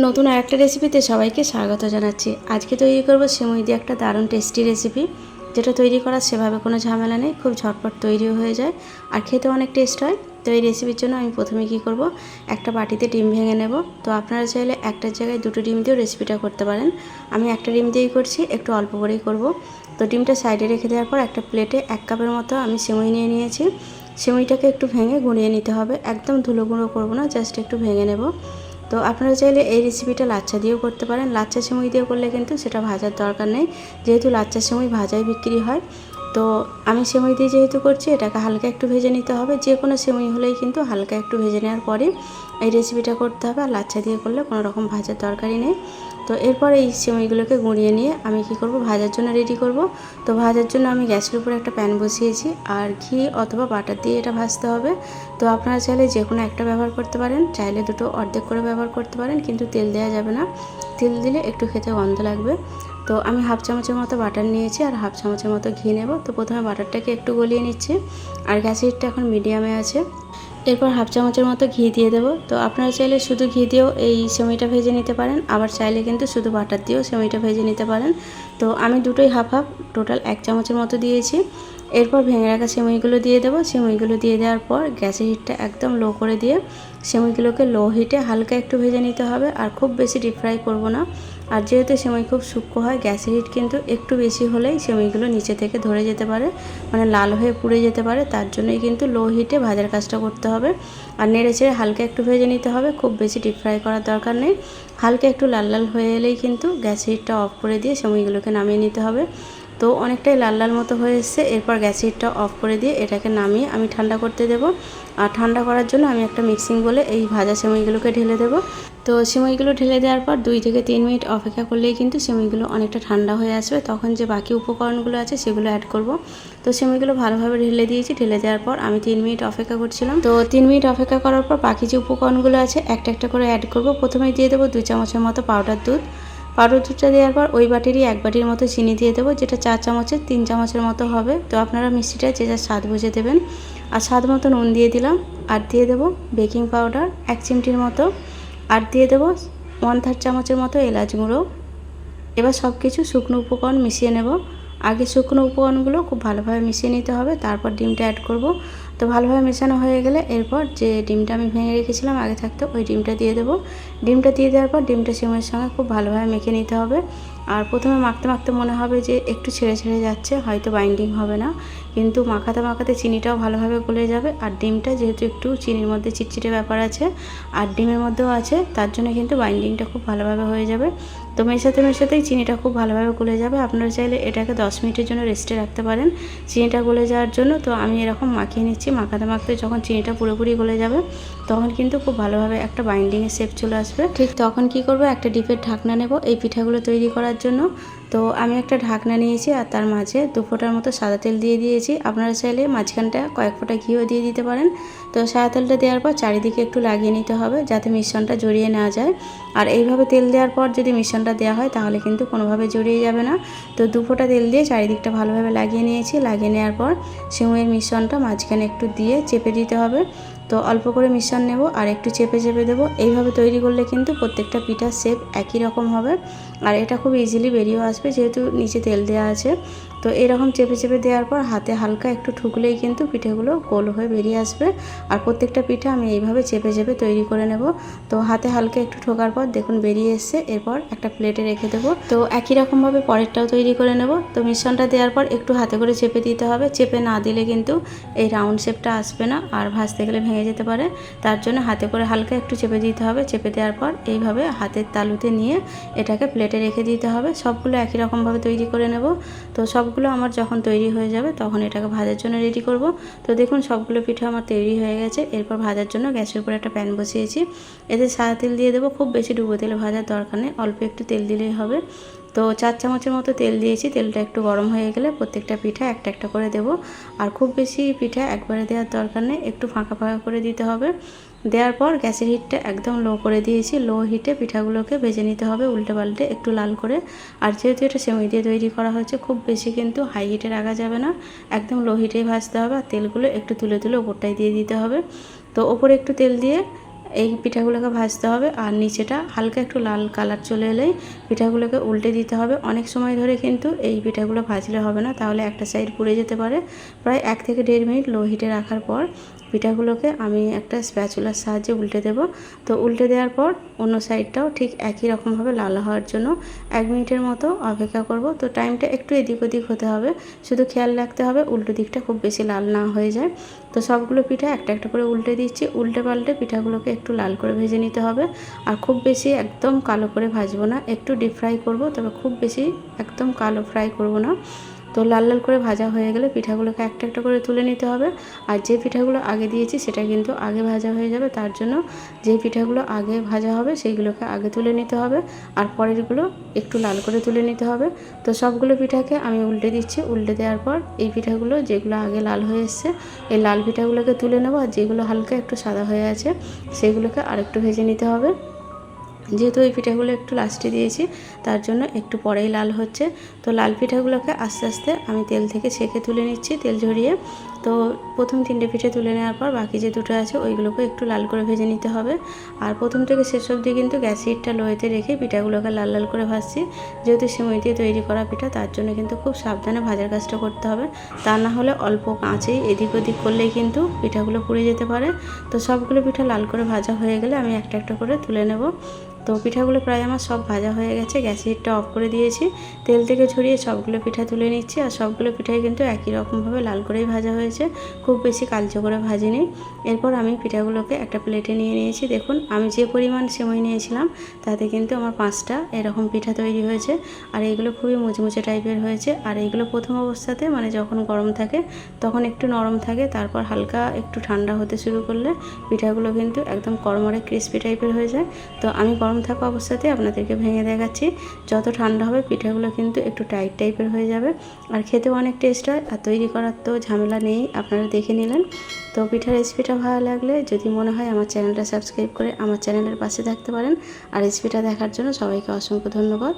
নতুন আরেকটা রেসিপিতে সবাইকে স্বাগত জানাচ্ছি। আজকে তৈরি করব সিমুই দিয়ে একটা দারুণ টেস্টি রেসিপি যেটা তৈরি করার সেভাবে কোনো ঝামেলা নেই, খুব ঝটপট তৈরিও হয়ে যায়। আর খেতে অনেক টেস্ট হয়, তো এই রেসিপির জন্য আমি প্রথমে কি করব, একটা বাটিতে ডিম ভেঙে নেব। তো আপনারা চাইলে একটার জায়গায় দুটো ডিম দিয়েও রেসিপিটা করতে পারেন। আমি একটা ডিম দিয়েই করছি, একটু অল্প করেই করব। তো ডিমটা সাইডে রেখে দেওয়ার পর একটা প্লেটে এক কাপের মতো আমি সিমুই নিয়ে নিয়েছি। সিমুইটাকে একটু ভেঙে গুঁড়িয়ে নিতে হবে। একদম ধুলো গুঁড়ো করব না জাস্ট একটু ভেঙে নেব। তো আপনারা চাইলে এই রেসিপিটা লাচ্ছা দিয়েও করতে পারেন। লাচ্চা সিমুই দিয়ে করলে কিন্তু সেটা ভাজার দরকার নেই। যেহেতু লাচ্চা সিমুই ভাজাই বিক্রি হয় তো আমি সিমুই দিয়ে যেহেতু করছি, এটাকে হালকা একটু ভেজে নিতে হবে। যে কোনো সিমুই হলেই কিন্তু হালকা একটু ভেজে নেওয়ার পরে এই রেসিপিটা করতে হবে। আর লাচ্ছা দিয়ে করলে কোনো রকম ভাজার দরকারই নেই। তো এরপর এই সিমইগুলোকে গুঁড়িয়ে নিয়ে আমি কি করব? ভাজার জন্য রেডি করব। তো ভাজার জন্য আমি গ্যাসের উপরে একটা প্যান বসিয়েছি। আর ঘি অথবা বাটার দিয়ে এটা ভাজতে হবে। তো আপনারা চাইলে যে কোনো একটা ব্যবহার করতে পারেন। চাইলে দুটো অর্ধেক করে ব্যবহার করতে পারেন, কিন্তু তেল দেওয়া যাবে না। তেল দিলে একটু খেতে গন্ধ লাগবে। তো আমি হাফ চামচের মতো বাটার নিয়েছি আর হাফ চামচের মতো ঘি নেব। তো প্রথমে বাটারটাকে একটু গলিয়ে নিচ্ছি আর গ্যাসের হিটটা এখন মিডিয়ামে আছে। এরপর হাফ চামচের মতো ঘি দিয়ে দেবো। তো আপনারা চাইলে শুধু ঘি দিয়েও এই সেমিটা ভেজে নিতে পারেন, আবার চাইলে কিন্তু শুধু বাটার দিয়েও সেমিটা ভেজে নিতে পারেন। তো আমি দুটোই হাফ হাফ, টোটাল এক চামচের মতো দিয়েছি। এরপর ভেঙে রাখা সেমইগুলো দিয়ে দেবো। সেমইগুলো দিয়ে দেওয়ার পর গ্যাসের হিটটা একদম লো করে দিয়ে সেমইগুলোকে লো হিটে হালকা একটু ভেজে নিতে হবে। আর খুব বেশি ডিপ ফ্রাই করব না। আর যেহেতু সেমই খুব সূক্ষ্ম হয় গ্যাসের হিট কিন্তু একটু বেশি হলেই সেমইগুলো নিচে থেকে ধরে যেতে পারে মানে লাল হয়ে পুড়ে যেতে পারে, তার জন্যই কিন্তু লো হিটে ভাজার কাজটা করতে হবে। আর নেড়ে চেড়ে হালকা একটু ভেজে নিতে হবে, খুব বেশি ডিপ ফ্রাই করার দরকার নেই। হালকা একটু লাল লাল হয়ে এলেই কিন্তু গ্যাসের হিটটা অফ করে দিয়ে সেমইগুলোকে নামিয়ে নিতে হবে। তো অনেকটাই লাল লাল মতো হয়ে এসছে, এরপর গ্যাসের হিটটা অফ করে দিয়ে এটাকে নামিয়ে আমি ঠান্ডা করতে দেবো। আর ঠান্ডা করার জন্য আমি একটা মিক্সিং বলে এই ভাজা সেমইগুলোকে ঢেলে দেবো। তো সিমইগুলো ঢেলে দেওয়ার পর দুই থেকে তিন মিনিট অপেক্ষা করলেই কিন্তু সিমইগুলো অনেকটা ঠান্ডা হয়ে আসবে। তখন যে বাকি উপকরণগুলো আছে সেগুলো অ্যাড করব। তো সিমইগুলো ভালোভাবে ঢেলে দিয়েছি। ঢেলে দেওয়ার পর আমি তিন মিনিট অপেক্ষা করছিলাম। তো তিন মিনিট অপেক্ষা করার পর বাকি যে উপকরণগুলো আছে একটা একটা করে অ্যাড করব। প্রথমে দিয়ে দেবো দুই চামচের মতো পাউডার দুধ। পাউডার দুধটা দেওয়ার পর ওই বাটিরই এক বাটির মতো চিনি দিয়ে দেবো, যেটা চার চামচের তিন চামচের মতো হবে। তো আপনারা মিষ্টিটা যে যার স্বাদ বুঝে দেবেন। আর স্বাদ মতো নুন দিয়ে দিলাম। আর দিয়ে দেবো বেকিং পাউডার এক চিমটির মতো। আর দিয়ে দেবো ওয়ান থার্ড চামচের মতো এলাচ গুঁড়ো। এবার সব কিছু শুকনো উপকরণ মিশিয়ে নেব। আগে শুকনো উপকরণগুলো খুব ভালোভাবে মিশিয়ে নিতে হবে, তারপর ডিমটা অ্যাড করব। তো ভালোভাবে মেশানো হয়ে গেলে এরপর যে ডিমটা আমি ভেঙে রেখেছিলাম, আগে থাকতে ওই ডিমটা দিয়ে দেবো। ডিমটা দিয়ে দেওয়ার পর ডিমটা সিমের সঙ্গে খুব ভালোভাবে মেখে নিতে হবে। আর প্রথমে মাখতে মাখতে মনে হবে যে একটু ছেড়ে ছেড়ে যাচ্ছে, হয়তো বাইন্ডিং হবে না। কিন্তু মাখাতে মাখাতে চিনিটাও ভালোভাবে গলে যাবে আর ডিমটা যেহেতু একটু চিনির মধ্যে চিটচিটে ব্যাপার আছে, আর ডিমের মধ্যেও আছে, তার জন্য কিন্তু বাইন্ডিংটা খুব ভালোভাবে হয়ে যাবে। তো মেশাতে মেশাতেই চিনিটা খুব ভালোভাবে গলে যাবে। আপনারা চাইলে এটাকে দশ মিনিটের জন্য রেস্টে রাখতে পারেন। চিনিটা গলে যাওয়ার জন্য তো আমি এরকম মাখিয়ে নিচ্ছি। মাখাতে মাখতে যখন চিনিটা পুরোপুরি গলে যাবে, তখন কিন্তু খুব ভালোভাবে একটা বাইন্ডিংয়ের শেপ চলে আসবে। ঠিক তখন কি করব? একটা ডিপের ঢাকনা নেব। এই পিঠাগুলো তৈরি করার জন্য তো আমি একটা ঢাকনা নিয়েছি আর তার মাঝে দু ফোঁটার মতো সাদা তেল দিয়ে দিয়েছি। আপনারা চাইলে মাঝখানটা কয়েক ফোঁটা ঘিও দিয়ে দিতে পারেন। তো সাদা তেলটা দেওয়ার পর চারিদিকে একটু লাগিয়ে নিতে হবে যাতে মিশ্রণটা জড়িয়ে না যায়। আর এইভাবে তেল দেওয়ার পর যদি মিশ্রণটা দেওয়া হয় তাহলে কিন্তু কোনোভাবে জড়িয়ে যাবে না। তো দু ফোঁটা তেল দিয়ে চারিদিকটা ভালোভাবে লাগিয়ে নিয়েছি। লাগিয়ে নেওয়ার পর সিমের মিশ্রণটা মাঝখানে একটু দিয়ে চেপে দিতে হবে। তো অল্প করে মিশ্রণ নেব আর একটু চেপে চেপে দেবো। এইভাবে তৈরি করলে কিন্তু প্রত্যেকটা পিঠার শেপ একই রকম হবে। আর এটা খুব ইজিলি বেরিয়েও আসবে। যেহেতু নিচে তেল দেওয়া আছে। তো এরকম চেপে চেপে দেওয়ার পর হাতে হালকা একটু ঠুকলেই কিন্তু পিঠেগুলো গোল হয়ে বেরিয়ে আসবে। আর প্রত্যেকটা পিঠা আমি এইভাবে চেপে চেপে তৈরি করে নেব। তো হাতে হালকা একটু ঠোকার পর দেখুন বেরিয়ে এসছে। এরপর একটা প্লেটে রেখে দেবো। তো একই রকমভাবে পরেরটাও তৈরি করে নেব। তো মিশ্রণটা দেওয়ার পর একটু হাতে করে চেপে দিতে হবে। চেপে না দিলে কিন্তু এই রাউন্ড শেপটা আসবে না আর ভাজতে গেলে ভেঙে যেতে পারে। তার জন্য হাতে করে হালকা একটু চেপে দিতে হবে। চেপে দেওয়ার পর এইভাবে হাতের তালুতে নিয়ে এটাকে প্লেটে রেখে দিতে হবে। সবগুলো একই রকমভাবে তৈরি করে নেব। তো সবগুলো আমার যখন তৈরি হয়ে যাবে তখন এটাকে ভাজার জন্য রেডি করব। তো দেখুন সবগুলো পিঠা আমার তৈরি হয়ে গেছে। এরপর ভাজার জন্য গ্যাসের উপরে একটা প্যান বসিয়েছি। এতে সাদা তেল দিয়ে দেবো। খুব বেশি ডুবো তেলে ভাজার দরকার নেই। অল্প একটু তেল দিলেই হবে। তো চার চামচের মতো তেল দিয়েছি। তেলটা একটু গরম হয়ে গেলে প্রত্যেকটা পিঠা একটা একটা করে দেব। আর খুব বেশি পিঠা একবারে দেওয়ার দরকার নেই। একটু ফাঁকা ফাঁকা করে দিতে হবে। দেওয়ার পর গ্যাসের হিটটা একদম লো করে দিয়েছি। লো হিটে পিঠাগুলোকে ভেজে নিতে হবে উল্টে পাল্টে একটু লাল করে। আর যেহেতু এটা সেমই দিয়ে তৈরি করা হয়েছে, খুব বেশি কিন্তু হাই হিটে রাখা যাবে না। একদম লো হিটেই ভাজতে হবে আর তেলগুলো একটু তুলে তুলে ওপরটাই দিয়ে দিতে হবে। তো ওপরে একটু তেল দিয়ে এই পিঠাগুলোকে ভাজতে হবে আর নিচেটা হালকা একটু লাল কালার চলে এলেই পিঠাগুলোকে উল্টে দিতে হবে। অনেক সময় ধরে কিন্তু এই পিঠাগুলো ভাজলে হবে না, তাহলে একটা সাইড পুড়ে যেতে পারে। প্রায় এক থেকে দেড় মিনিট লো হিটে রাখার পর পিঠাগুলোকে আমি একটা স্প্যাচুলার সাহায্যে উল্টে দেব। তো উল্টে দেওয়ার পর অন্য সাইডটাও ঠিক একই রকমভাবে লাল হওয়ার জন্য এক মিনিটের মতো অপেক্ষা করব। তো টাইমটা একটু এদিক ওদিক হতে হবে। শুধু খেয়াল রাখতে হবে উল্টো দিকটা খুব বেশি লাল না হয়ে যায়। তো সবগুলো পিঠা একটা একটা করে উল্টে দিচ্ছি। উল্টে পাল্টে পিঠাগুলোকে একটু লাল করে ভেজে নিতে হবে। আর খুব বেশি একদম কালো করে ভাজবো না। একটু ডিপ ফ্রাই করব, তবে খুব বেশি একদম কালো ফ্রাই করব না। তো লাল লাল করে ভাজা হয়ে গেলে পিঠাগুলোকে একটা একটা করে তুলে নিতে হবে। আর যে পিঠাগুলো আগে দিয়েছি সেটা কিন্তু আগে ভাজা হয়ে যাবে। তার জন্য যে পিঠাগুলো আগে ভাজা হবে সেইগুলোকে আগে তুলে নিতে হবে। আর পরেরগুলো একটু লাল করে তুলে নিতে হবে। তো সবগুলো পিঠাকে আমি উল্টে দিচ্ছি। উল্টে দেওয়ার পর এই পিঠাগুলো যেগুলো আগে লাল হয়ে এসছে, এই লাল পিঠাগুলোকে তুলে নেব। আর যেগুলো হালকা একটু সাদা হয়ে আছে সেগুলোকে আরেকটু ভেজে নিতে হবে। যেহেতু এই পিঠাগুলো একটু লাস্টে দিয়েছি, তার জন্য একটু পরেই লাল হচ্ছে। তো লাল পিঠাগুলোকে আস্তে আস্তে আমি তেল থেকে ছেঁকে তুলে নিচ্ছি, তেল ঝরিয়ে। তো প্রথম তিনটে পিঠে তুলে নেওয়ার পর বাকি যে দুটো আছে ওইগুলোকে একটু লাল করে ভেজে নিতে হবে। আর প্রথম থেকে শেষ অবধি কিন্তু গ্যাস হিটটা লোয়েতে রেখে পিঠাগুলোকে লাল লাল করে ভাজছি। যেহেতু সিমই দিয়ে তৈরি করা পিঠা, তার জন্য কিন্তু খুব সাবধানে ভাজার কাজটা করতে হবে। তা না হলে অল্প কাঁচেই এদিক ওদিক করলেই কিন্তু পিঠাগুলো পুড়ে যেতে পারে। তো সবগুলো পিঠা লাল করে ভাজা হয়ে গেলে আমি একটা একটা করে তুলে নেব। তো পিঠাগুলো প্রায় আমার সব ভাজা হয়ে গেছে, গ্যাসের হিটটা অফ করে দিয়েছি। তেল থেকে ছড়িয়ে সবগুলো পিঠা তুলে নিচ্ছি আর সবগুলো পিঠাই কিন্তু একই রকমভাবে লাল করেই ভাজা হয়েছে, খুব বেশি কালচো করে ভাজিনি। এরপর আমি পিঠাগুলোকে একটা প্লেটে নিয়ে নিয়েছি। দেখুন, আমি যে পরিমাণ সেমই নিয়েছিলাম, তাতে কিন্তু আমার পাঁচটা এরকম পিঠা তৈরি হয়েছে। আর এইগুলো খুবই মুচমুচে টাইপের হয়েছে। আর এইগুলো প্রথম অবস্থাতে মানে যখন গরম থাকে, তখন একটু নরম থাকে, তারপর হালকা একটু ঠান্ডা হতে শুরু করলে পিঠাগুলো কিন্তু একদম কড়মড়ে ক্রিস্পি টাইপের হয়ে যায়। তো আমি গরম থাকা অবস্থাতেই আপনাদেরকে ভেঙে দেখাচ্ছি। যত ঠান্ডা হবে, পিঠাগুলো কিন্তু একটু টাইট টাইপের হয়ে যাবে। আর খেতেও অনেক টেস্ট হয়। আর তৈরি করার তো ঝামেলা নেই, আপনারা দেখে নিলেন। তো পিঠার রেসিপিটা ভালো লাগলে যদি মনে হয় আমার চ্যানেলটা সাবস্ক্রাইব করে আমার চ্যানেলের পাশে থাকতে পারেন। আর রেসিপিটা দেখার জন্য সবাইকে অসংখ্য ধন্যবাদ।